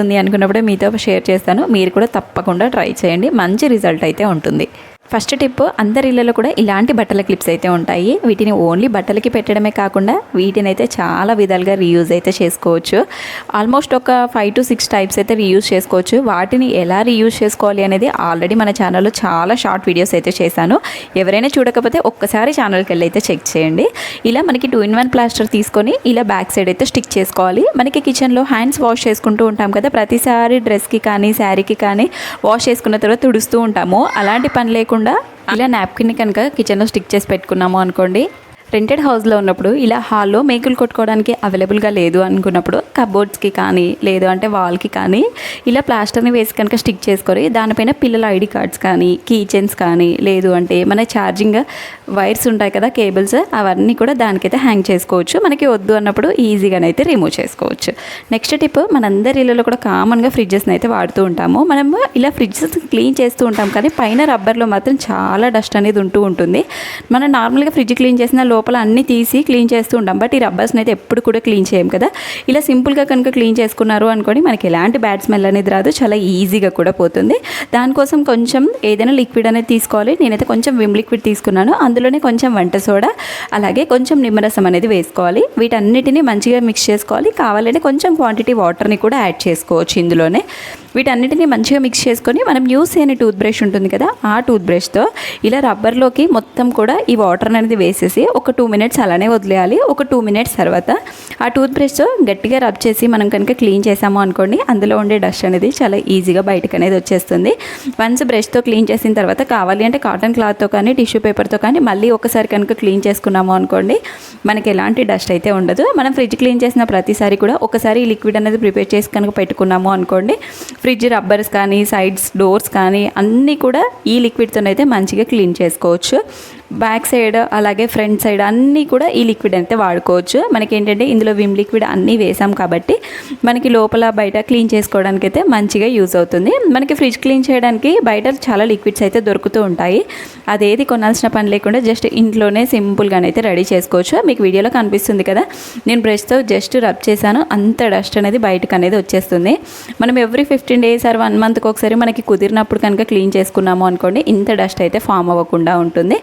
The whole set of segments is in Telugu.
అనుకున్నప్పుడే మీతో షేర్ చేస్తాను. మీరు కూడా తప్పకుండా ట్రై చేయండి. మంచి రిజల్ట్ అయితే ఉంటుంది. ఫస్ట్ టిప్ అందరి ఇళ్ళలో కూడా ఇలాంటి బట్టల క్లిప్స్ అయితే ఉంటాయి. వీటిని ఓన్లీ బట్టలకి పెట్టడమే కాకుండా వీటిని అయితే చాలా విధాలుగా రీయూజ్ అయితే చేసుకోవచ్చు. ఆల్మోస్ట్ ఒక ఫైవ్ టు సిక్స్ టైప్స్ అయితే రీయూజ్ చేసుకోవచ్చు. వాటిని ఎలా రీయూజ్ చేసుకోవాలి అనేది ఆల్రెడీ మన ఛానల్లో చాలా షార్ట్ వీడియోస్ అయితే చేశాను. ఎవరైనా చూడకపోతే ఒక్కసారి ఛానల్కి వెళ్ళి అయితే చెక్ చేయండి. ఇలా మనకి టూ ఇన్ వన్ ప్లాస్టర్ తీసుకొని ఇలా బ్యాక్ సైడ్ అయితే స్టిక్ చేసుకోవాలి. మనకి కిచెన్లో హ్యాండ్స్ వాష్ చేసుకుంటూ ఉంటాం కదా ప్రతిసారి డ్రెస్కి కానీ శారీకి కానీ వాష్ చేసుకున్న తర్వాత తుడుస్తూ ఉంటాము. అలాంటి పని లేకుండా ఇలా నాప్కిన్ కనుక కిచెన్లో స్టిక్ చేసి పెట్టుకున్నాము అనుకోండి రెంటెడ్ హౌస్లో ఉన్నప్పుడు ఇలా హాల్లో మేకులు కొట్టుకోవడానికి అవైలబుల్గా లేదు అనుకున్నప్పుడు కబోర్డ్స్కి కానీ లేదు అంటే వాల్కి కానీ ఇలా ప్లాస్టర్ని వేసి కనుక స్టిక్ చేసుకొని దానిపైన పిల్లల ఐడి కార్డ్స్ కానీ కీ చైన్స్ కానీ లేదు అంటే మన ఛార్జింగ్ వైర్స్ ఉంటాయి కదా కేబుల్స్ అవన్నీ కూడా దానికైతే హ్యాంగ్ చేసుకోవచ్చు. మనకి వద్దు అన్నప్పుడు ఈజీగానైతే రిమూవ్ చేసుకోవచ్చు. నెక్స్ట్ టిప్ మనందరి ఇళ్ళలో కూడా కామన్గా ఫ్రిడ్జెస్ని అయితే వాడుతూ ఉంటాము. మనం ఇలా ఫ్రిడ్జెస్ క్లీన్ చేస్తూ ఉంటాం కానీ పైన రబ్బర్లో మాత్రం చాలా డస్ట్ అనేది ఉంటూ ఉంటుంది. మనం నార్మల్గా ఫ్రిడ్జ్ క్లీన్ చేసిన లో లోపల అన్నీ తీసి క్లీన్ చేస్తూ ఉంటాం బట్ ఈ రబ్బర్స్ని అయితే ఎప్పుడు కూడా క్లీన్ చేయం కదా. ఇలా సింపుల్గా కనుక క్లీన్ చేసుకున్నారు అనుకోండి మనకి ఎలాంటి బ్యాడ్ స్మెల్ అనేది రాదు. చాలా ఈజీగా కూడా పోతుంది. దానికోసం కొంచెం ఏదైనా లిక్విడ్ అనేది తీసుకోవాలి. నేనైతే కొంచెం విమ్ లిక్విడ్ తీసుకున్నాను. అందులోనే కొంచెం వంట సోడా అలాగే కొంచెం నిమ్మరసం అనేది వేసుకోవాలి. వీటన్నిటిని మంచిగా మిక్స్ చేసుకోవాలి. కావాలంటే కొంచెం క్వాంటిటీ వాటర్ని కూడా యాడ్ చేసుకోవచ్చు ఇందులోనే. వీటన్నిటిని మంచిగా మిక్స్ చేసుకొని మనం యూస్ చేయని టూత్ బ్రష్ ఉంటుంది కదా ఆ టూత్ బ్రష్తో ఇలా రబ్బర్లోకి మొత్తం కూడా ఈ వాటర్ అనేది వేసేసి ఒక టూ మినిట్స్ అలానే వదిలేయాలి. ఒక టూ మినిట్స్ తర్వాత ఆ టూత్ బ్రష్తో గట్టిగా రబ్ చేసి మనం కనుక క్లీన్ చేసాము అనుకోండి అందులో ఉండే డస్ట్ అనేది చాలా ఈజీగా బయటకు అనేది వచ్చేస్తుంది. వన్స్ బ్రష్తో క్లీన్ చేసిన తర్వాత కావాలి అంటే కాటన్ క్లాత్తో కానీ టిష్యూ పేపర్తో కానీ మళ్ళీ ఒకసారి కనుక క్లీన్ చేసుకున్నాము అనుకోండి మనకి ఎలాంటి డస్ట్ అయితే ఉండదు. మనం ఫ్రిడ్జ్ క్లీన్ చేసిన ప్రతిసారి కూడా ఒకసారి ఈ లిక్విడ్ అనేది ప్రిపేర్ చేసి కనుక పెట్టుకున్నాము అనుకోండి ఫ్రిడ్జ్ రబ్బర్స్ కానీ సైడ్స్ డోర్స్ కానీ అన్నీ కూడా ఈ లిక్విడ్తోనైతే మంచిగా క్లీన్ చేసుకోవచ్చు. బ్యాక్ సైడ్ అలాగే ఫ్రంట్ సైడ్ అన్నీ కూడా ఈ లిక్విడ్ అయితే వాడుకోవచ్చు. మనకి ఏంటంటే ఇందులో విమ్ లిక్విడ్ అన్నీ వేసాం కాబట్టి మనకి లోపల బయట క్లీన్ చేసుకోవడానికి అయితే మంచిగా యూజ్ అవుతుంది. మనకి ఫ్రిడ్జ్ క్లీన్ చేయడానికి బయట చాలా లిక్విడ్స్ అయితే దొరుకుతూ ఉంటాయి. అదేది కొనాల్సిన పని లేకుండా జస్ట్ ఇంట్లోనే సింపుల్గానైతే రెడీ చేసుకోవచ్చు. మీకు వీడియోలో కనిపిస్తుంది కదా నేను బ్రష్తో జస్ట్ రబ్ చేశాను. అంత డస్ట్ అనేది బయటకు అనేది వచ్చేస్తుంది. మనం every fifteen days or one మంత్కి ఒకసారి మనకి కుదిరినప్పుడు కనుక క్లీన్ చేసుకున్నాము అనుకోండి ఇంత డస్ట్ అయితే ఫామ్ అవ్వకుండా ఉంటుంది.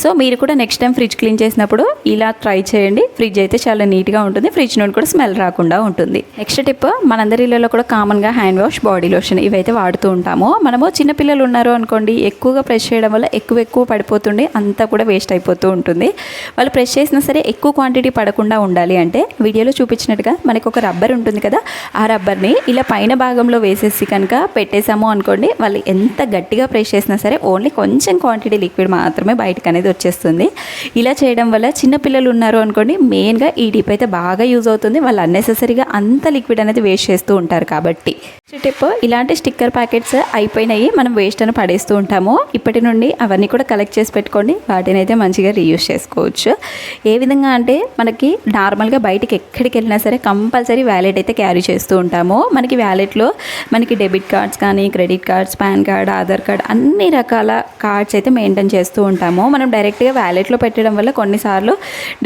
సో మీరు కూడా నెక్స్ట్ టైం ఫ్రిడ్జ్ క్లీన్ చేసినప్పుడు ఇలా ట్రై చేయండి. ఫ్రిడ్జ్ అయితే చాలా నీట్గా ఉంటుంది. ఫ్రిడ్జ్ నుండి కూడా స్మెల్ రాకుండా ఉంటుంది. నెక్స్ట్ టిప్ మనందరి ఇళ్ళలో కూడా కామన్గా హ్యాండ్ వాష్ బాడీ లోషన్ ఇవైతే వాడుతూ ఉంటాము. మనము చిన్నపిల్లలు ఉన్నారు అనుకోండి ఎక్కువగా ప్రెస్ చేయడం వల్ల ఎక్కువ ఎక్కువ పడిపోతుండే అంతా కూడా వేస్ట్ అయిపోతూ ఉంటుంది. వాళ్ళు ప్రెస్ చేసినా సరే ఎక్కువ క్వాంటిటీ పడకుండా ఉండాలి అంటే వీడియోలో చూపించినట్టుగా మనకు ఒక రబ్బర్ ఉంటుంది కదా ఆ రబ్బర్ని ఇలా పైన భాగంలో వేసేసి కనుక పెట్టేసాము అనుకోండి వాళ్ళు ఎంత గట్టిగా ప్రెస్ చేసినా సరే ఓన్లీ కొంచెం క్వాంటిటీ లిక్విడ్ మాత్రమే బయటకు అనేది వచ్చేస్తుంది. ఇలా చేయడం వల్ల చిన్నపిల్లలు ఉన్నారు అనుకోండి మెయిన్గా ఈ టిప్ అయితే బాగా యూజ్ అవుతుంది. వాళ్ళు అన్నెసెసరీగా అంత లిక్విడ్ అనేది వేస్ట్ చేస్తూ ఉంటారు కాబట్టి. టిప్ ఇలాంటి స్టిక్కర్ ప్యాకెట్స్ అయిపోయినాయి. మనం వేస్ట్ అని పడేస్తూ ఉంటాము. ఇప్పటి నుండి అవన్నీ కూడా కలెక్ట్ చేసి పెట్టుకోండి. వాటిని అయితే మంచిగా రీయూస్ చేసుకోవచ్చు. ఏ విధంగా అంటే మనకి నార్మల్గా బయటికి ఎక్కడికి వెళ్ళినా సరే కంపల్సరీ వ్యాలెట్ అయితే క్యారీ చేస్తూ ఉంటాము. మనకి వ్యాలెట్లో మనకి డెబిట్ కార్డ్స్ కానీ credit cards PAN card Aadhaar card అన్ని రకాల కార్డ్స్ అయితే మెయింటైన్ చేస్తూ ఉంటాము. మనం డైరెక్ట్గా వ్యాలెట్లో పెట్టడం వల్ల కొన్నిసార్లు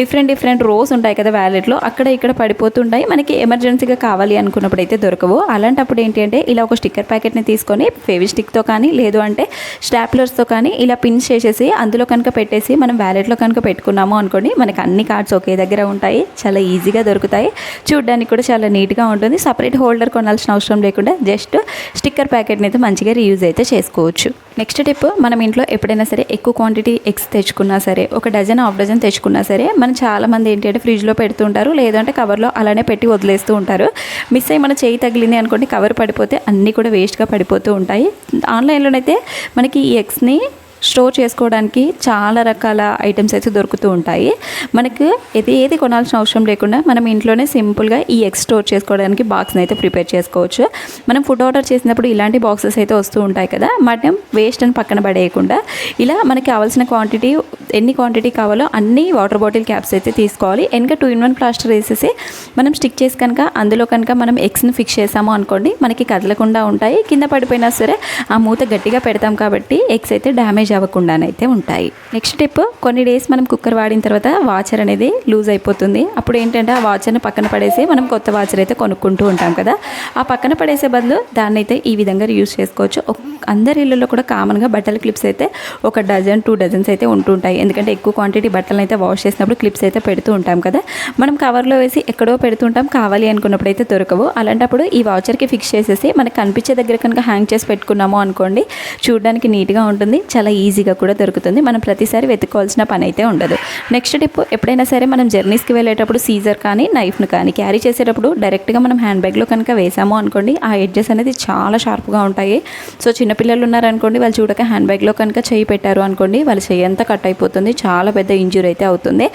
డిఫరెంట్ డిఫరెంట్ రోస్ ఉంటాయి కదా వ్యాలెట్లో అక్కడ ఇక్కడ పడిపోతుంటాయి. మనకి ఎమర్జెన్సీగా కావాలి అనుకున్నప్పుడు అయితే దొరకవు. అలాంటప్పుడు ఏంటి అంటే ఇలా ఒక స్టిక్కర్ ప్యాకెట్ని తీసుకొని ఫెవిస్టిక్తో కానీ లేదు అంటే స్టాప్లర్స్తో కానీ ఇలా పిన్స్ చేసేసి అందులో కనుక పెట్టేసి మనం వ్యాలెట్లో కనుక పెట్టుకున్నాము అనుకోండి మనకి అన్ని కార్డ్స్ ఒకే దగ్గర ఉంటాయి. చాలా ఈజీగా దొరుకుతాయి. చూడడానికి కూడా చాలా నీట్గా ఉంటుంది. సపరేట్ హోల్డర్ కొనాల్సిన అవసరం లేకుండా జస్ట్ స్టిక్కర్ ప్యాకెట్ని అయితే మంచిగా రీయూజ్ అయితే చేసుకోవచ్చు. నెక్స్ట్ టిప్ మనం ఇంట్లో ఎప్పుడైనా సరే ఎక్కువ క్వాంటిటీ ఎగ్స్ తెచ్చుకున్నా సరే ఒక డజన్ హాఫ్ డజన్ తెచ్చుకున్నా సరే మనం చాలామంది ఏంటంటే ఫ్రిడ్జ్లో పెడుతుంటారు లేదంటే కవర్లో అలానే పెట్టి వదిలేస్తూ ఉంటారు. మిస్ అయ్యి మన చేయి తగిలింది అనుకోండి కవర్ పడిపోతే అన్నీ కూడా వేస్ట్గా పడిపోతూ ఉంటాయి. ఆన్లైన్లోనైతే మనకి ఈ ఎగ్స్ని స్టోర్ చేసుకోవడానికి చాలా రకాల ఐటమ్స్ అయితే దొరుకుతూ ఉంటాయి. మనకు ఇది ఏది కొనాల్సిన అవసరం లేకుండా మనం ఇంట్లోనే సింపుల్గా ఈ ఎగ్ స్టోర్ చేసుకోవడానికి బాక్స్ని అయితే ప్రిపేర్ చేసుకోవచ్చు. మనం ఫుడ్ ఆర్డర్ చేసినప్పుడు ఇలాంటి బాక్సెస్ అయితే వస్తూ ఉంటాయి కదా? మనం వేస్ట్ అని పక్కన పడేయకుండా ఇలా మనకి కావాల్సిన క్వాంటిటీ ఎన్ని క్వాంటిటీ కావాలో అన్ని వాటర్ బాటిల్ క్యాప్స్ అయితే తీసుకోవాలి. వెనక టూ ఇన్ వన్ ప్లాస్టర్ వేసేసి మనం స్టిక్ చేసి కనుక అందులో కనుక మనం ఎగ్స్ని ఫిక్స్ చేసాము అనుకోండి మనకి కదలకుండా ఉంటాయి. కింద పడిపోయినా సరే ఆ మూత గట్టిగా పెడతాం కాబట్టి ఎగ్స్ అయితే డ్యామేజ్ అవ్వకుండానైతే ఉంటాయి. నెక్స్ట్ టిప్ కొన్ని డేస్ మనం కుక్కర్ వాడిన తర్వాత వాచర్ అనేది లూజ్ అయిపోతుంది. అప్పుడు ఏంటంటే ఆ వాచర్ని పక్కన పడేసి మనం కొత్త వాచర్ అయితే కొనుక్కుంటూ ఉంటాం కదా. ఆ పక్కన పడేసే బదులు దాన్ని అయితే ఈ విధంగా యూస్ చేసుకోవచ్చు. అందరి ఇళ్ళలో కూడా కామన్గా బట్టల క్లిప్స్ అయితే ఒక డజన్ టూ డజన్స్ అయితే ఉంటుంటాయి. ఎందుకంటే ఎక్కువ క్వాంటిటీ బట్టలను అయితే వాష్ చేసినప్పుడు క్లిప్స్ అయితే పెడుతూ ఉంటాం కదా. మనం కవర్లో వేసి ఎక్కడో పెడుతుంటాం. కావాలి అనుకున్నప్పుడు అయితే దొరకవు. అలాంటప్పుడు ఈ వాచర్కి ఫిక్స్ చేసేసి మనకు కనిపించే దగ్గర కనుక హ్యాంగ్ చేసి పెట్టుకున్నాము అనుకోండి చూడడానికి నీట్గా ఉంటుంది. చాలా ఈజీగా కూడా దొరుకుతుంది. మనం ప్రతిసారి వెతుక్కోవాల్సిన పని అయితే ఉండదు. నెక్స్ట్ టిప్ ఎప్పుడైనా సరే మనం జర్నీస్కి వెళ్ళేటప్పుడు సీజర్ కానీ నైఫ్ను కానీ క్యారీ చేసేటప్పుడు డైరెక్ట్గా మనం హ్యాండ్ బ్యాగ్లో కనుక వేసాము అనుకోండి ఆ ఎడ్జెస్ అనేది చాలా షార్ప్గా ఉంటాయి. సో చిన్నపిల్లలు ఉన్నారనుకోండి వాళ్ళు చూడక హ్యాండ్ బ్యాగ్లో కనుక చేయి పెట్టారు అనుకోండి వాళ్ళ చెయ్యి అంతా కట్ అయిపోతుంది చాలా పెద్ద ఇంజురీ అయితే అవుతుంది.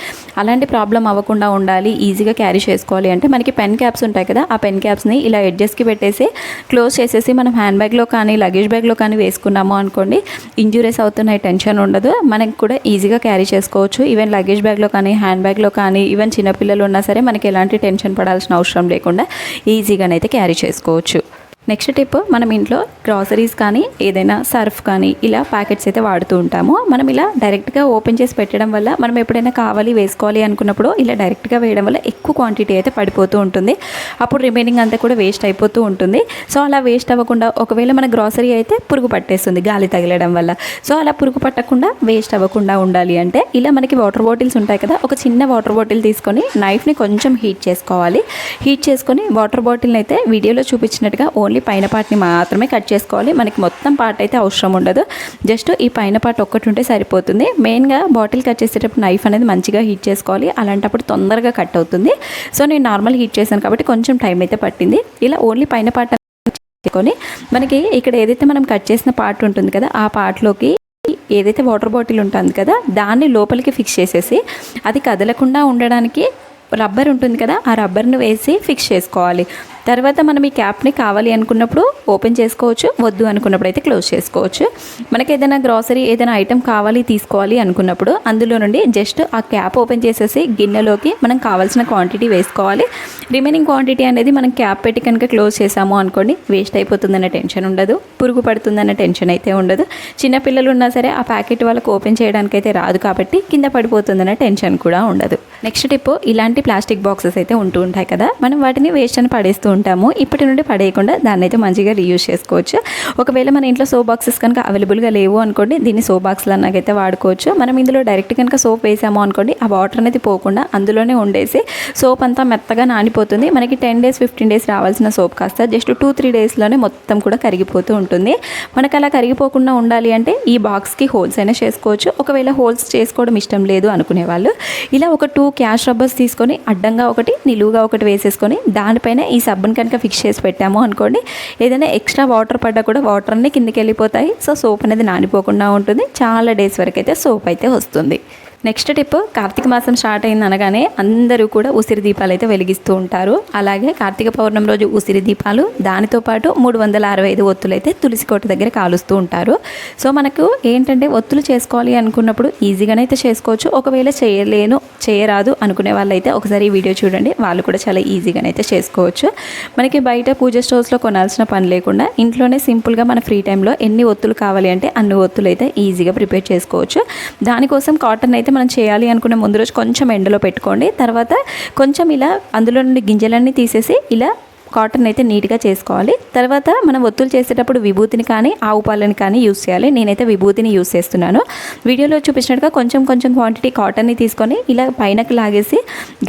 అలాంటి ప్రాబ్లం అవ్వకుండా ఉండాలి ఈజీగా క్యారీ చేసుకోవాలి అంటే మనకి పెన్ క్యాప్స్ ఉంటాయి కదా ఆ పెన్ క్యాప్స్ని ఇలా ఎడ్జెస్కి పెట్టేసి క్లోజ్ చేసేసి మనం హ్యాండ్ బ్యాగ్లో కానీ లగేజ్ బ్యాగ్లో కానీ వేసుకున్నాము అనుకోండి ఇంజురీస్ అవుతున్నాయి టెన్షన్ ఉండదు. మనకి కూడా ఈజీగా క్యారీ చేసుకోవచ్చు. ఈవెన్ లగేజ్ బ్యాగ్లో కానీ హ్యాండ్ బ్యాగ్లో కానీ ఈవెన్ చిన్నపిల్లలు ఉన్నా సరే మనకి ఎలాంటి టెన్షన్ పడాల్సిన అవసరం లేకుండా ఈజీగానైతే క్యారీ చేసుకోవచ్చు. నెక్స్ట్ టిప్ మనం ఇంట్లో గ్రాసరీస్ కానీ ఏదైనా సర్ఫ్ కానీ ఇలా ప్యాకెట్స్ అయితే వాడుతూ ఉంటాము. మనం ఇలా డైరెక్ట్గా ఓపెన్ చేసి పెట్టడం వల్ల మనం ఎప్పుడైనా కావాలి వేసుకోవాలి అనుకున్నప్పుడు ఇలా డైరెక్ట్గా వేయడం వల్ల ఎక్కువ క్వాంటిటీ అయితే పడిపోతూ ఉంటుంది. అప్పుడు రిమైనింగ్ అంతా కూడా వేస్ట్ అయిపోతూ ఉంటుంది. సో అలా వేస్ట్ అవ్వకుండా ఒకవేళ మన గ్రాసరీ అయితే పురుగు పట్టేస్తుంది గాలి తగిలడం వల్ల. సో అలా పురుగు పట్టకుండా వేస్ట్ అవ్వకుండా ఉండాలి అంటే ఇలా మనకి వాటర్ బాటిల్స్ ఉంటాయి కదా ఒక చిన్న వాటర్ బాటిల్ తీసుకొని నైఫ్ని కొంచెం హీట్ చేసుకోవాలి. హీట్ చేసుకొని వాటర్ బాటిల్ని అయితే వీడియోలో చూపించినట్టుగా ఓన్లీ పైన పార్ట్ని మాత్రమే కట్ చేసుకోవాలి. మనకి మొత్తం పార్ట్ అయితే అవసరం ఉండదు. జస్ట్ ఈ పైన పార్ట్ ఒక్కటి ఉంటే సరిపోతుంది. మెయిన్గా బాటిల్ కట్ చేసేటప్పుడు నైఫ్ అనేది మంచిగా హీట్ చేసుకోవాలి. అలాంటప్పుడు తొందరగా కట్ అవుతుంది. సో నేను నార్మల్ హీట్ చేశాను కాబట్టి కొంచెం టైం అయితే పట్టింది. ఇలా ఓన్లీ పైన పార్ట్ చేసుకొని మనకి ఇక్కడ ఏదైతే మనం కట్ చేసిన పార్ట్ ఉంటుంది కదా ఆ పార్ట్లోకి ఏదైతే వాటర్ బాటిల్ ఉంటుంది కదా దాన్ని లోపలికి ఫిక్స్ చేసేసి అది కదలకుండా ఉండడానికి రబ్బర్ ఉంటుంది కదా ఆ రబ్బర్ని వేసి ఫిక్స్ చేసుకోవాలి. తర్వాత మనం ఈ క్యాప్ని కావాలి అనుకున్నప్పుడు ఓపెన్ చేసుకోవచ్చు వద్దు అనుకున్నప్పుడు అయితే క్లోజ్ చేసుకోవచ్చు. మనకి ఏదైనా గ్రాసరీ ఏదైనా ఐటెం కావాలి తీసుకోవాలి అనుకున్నప్పుడు అందులో నుండి జస్ట్ ఆ క్యాప్ ఓపెన్ చేసేసి గిన్నెలోకి మనం కావాల్సిన క్వాంటిటీ వేసుకోవాలి. రిమైనింగ్ క్వాంటిటీ అనేది మనం క్యాప్ పెట్టి కనుక క్లోజ్ చేసాము అనుకోండి వేస్ట్ అయిపోతుందన్న టెన్షన్ ఉండదు పురుగు పడుతుందన్న టెన్షన్ అయితే ఉండదు. చిన్నపిల్లలు ఉన్నా సరే ఆ ప్యాకెట్ వాళ్ళకి ఓపెన్ చేయడానికి అయితే రాదు కాబట్టి కింద పడిపోతుందన్న టెన్షన్ కూడా ఉండదు. నెక్స్ట్ టిప్ ఇలాంటి ప్లాస్టిక్ బాక్సెస్ అయితే ఉంటూ ఉంటాయి కదా. మనం వాటిని వేస్ట్ అని పడేస్తూ ఉంటాము. ఇప్పటి నుండి పడేయకుండా దాన్ని అయితే మంచిగా రీయూజ్ చేసుకోవచ్చు. ఒకవేళ మన ఇంట్లో సోప్ బాక్సెస్ కనుక అవైలబుల్గా లేవు అనుకోండి దీన్ని సోప్ బాక్స్లో అన్నకైతే వాడుకోవచ్చు. మనం ఇందులో డైరెక్ట్ కనుక సోప్ వేసాము అనుకోండి ఆ వాటర్ అనేది పోకుండా అందులోనే ఉండేసి సోప్ అంతా మెత్తగా నానిపోతుంది. మనకి టెన్ డేస్ ఫిఫ్టీన్ డేస్ రావాల్సిన సోప్ కాస్త జస్ట్ టూ త్రీ డేస్లోనే మొత్తం కూడా కరిగిపోతూ ఉంటుంది. మనకు అలా కరిగిపోకుండా ఉండాలి అంటే ఈ బాక్స్కి హోల్స్ అయినా చేసుకోవచ్చు. ఒకవేళ హోల్స్ చేసుకోవడం ఇష్టం లేదు అనుకునే వాళ్ళు ఇలా ఒక టూ క్యాష్ రబ్బర్స్ తీసుకొని అడ్డంగా ఒకటి నిలువుగా ఒకటి వేసేసుకొని దానిపైన ఈ సబ్బుని కనుక ఫిక్స్ చేసి పెట్టాము అనుకోండి ఏదైనా ఎక్స్ట్రా వాటర్ పడ్డా కూడా వాటర్ అన్నీ కిందకి వెళ్ళిపోతాయి. సో సోప్ అనేది నానిపోకుండా ఉంటుంది. చాలా డేస్ వరకు అయితే సోప్ అయితే వస్తుంది. నెక్స్ట్ టిప్ కార్తీక మాసం స్టార్ట్ అయింది అనగానే అందరూ కూడా ఉసిరి దీపాలు అయితే వెలిగిస్తూ ఉంటారు. అలాగే కార్తీక పౌర్ణమి రోజు ఉసిరి దీపాలు దానితో పాటు మూడు వందల అరవై ఐదు ఒత్తులు అయితే తులసి కోట దగ్గర కాలుస్తూ ఉంటారు. సో మనకు ఏంటంటే ఒత్తులు చేసుకోవాలి అనుకున్నప్పుడు ఈజీగానే అయితే చేసుకోవచ్చు. ఒకవేళ చేయలేను చేయరాదు అనుకునే వాళ్ళైతే ఒకసారి ఈ వీడియో చూడండి. వాళ్ళు కూడా చాలా ఈజీగానైతే చేసుకోవచ్చు. మనకి బయట పూజ స్టోర్స్లో కొనాల్సిన పని లేకుండా ఇంట్లోనే సింపుల్గా మన ఫ్రీ టైంలో ఎన్ని ఒత్తులు కావాలి అంటే అన్ని ఒత్తులు అయితే ఈజీగా ప్రిపేర్ చేసుకోవచ్చు. దానికోసం కాటన్ అయితే మనం చేయాలి అనుకునే ముందు రోజు కొంచెం ఎండలో పెట్టుకోండి. తర్వాత కొంచెం ఇలా అందులో నుండి గింజలన్నీ తీసేసి ఇలా కాటన్ అయితే నీట్గా చేసుకోవాలి. తర్వాత మనం ఒత్తులు చేసేటప్పుడు విభూతిని కానీ ఆవు పాలని కానీ యూస్ చేయాలి. నేనైతే విభూతిని యూస్ చేస్తున్నాను. వీడియోలో చూపించినట్టుగా కొంచెం కొంచెం క్వాంటిటీ కాటన్ని తీసుకొని ఇలా పైనకు లాగేసి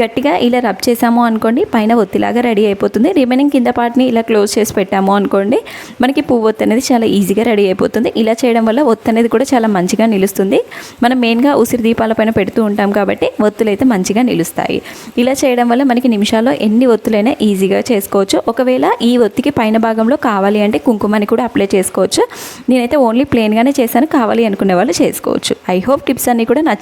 గట్టిగా ఇలా రబ్ చేసాము అనుకోండి పైన ఒత్తిలాగా రెడీ అయిపోతుంది. రిమైనింగ్ కింద పార్ట్ని ఇలా క్లోజ్ చేసి పెట్టాము అనుకోండి మనకి పువ్వు ఒత్తి అనేది చాలా ఈజీగా రెడీ అయిపోతుంది. ఇలా చేయడం వల్ల ఒత్తి అనేది కూడా చాలా మంచిగా నిలుస్తుంది. మనం మెయిన్గా ఉసిరి దీపాల పైన పెడుతూ ఉంటాం కాబట్టి ఒత్తులు అయితే మంచిగా నిలుస్తాయి. ఇలా చేయడం వల్ల మనకి నిమిషాల్లో ఎన్ని ఒత్తులైనా ఈజీగా చేసుకోవచ్చు. చేసుకోవచ్చు. ఒకవేళ ఈ ఒత్తికి పైన భాగంలో కావాలి అంటే కుంకుమని కూడా అప్లై చేసుకోవచ్చు. నేనైతే ఓన్లీ ప్లెయిన్గానే చేశాను. కావాలి అనుకునే వాళ్ళు చేసుకోవచ్చు. ఐ హోప్ టిప్స్ అన్నీ కూడా నచ్చ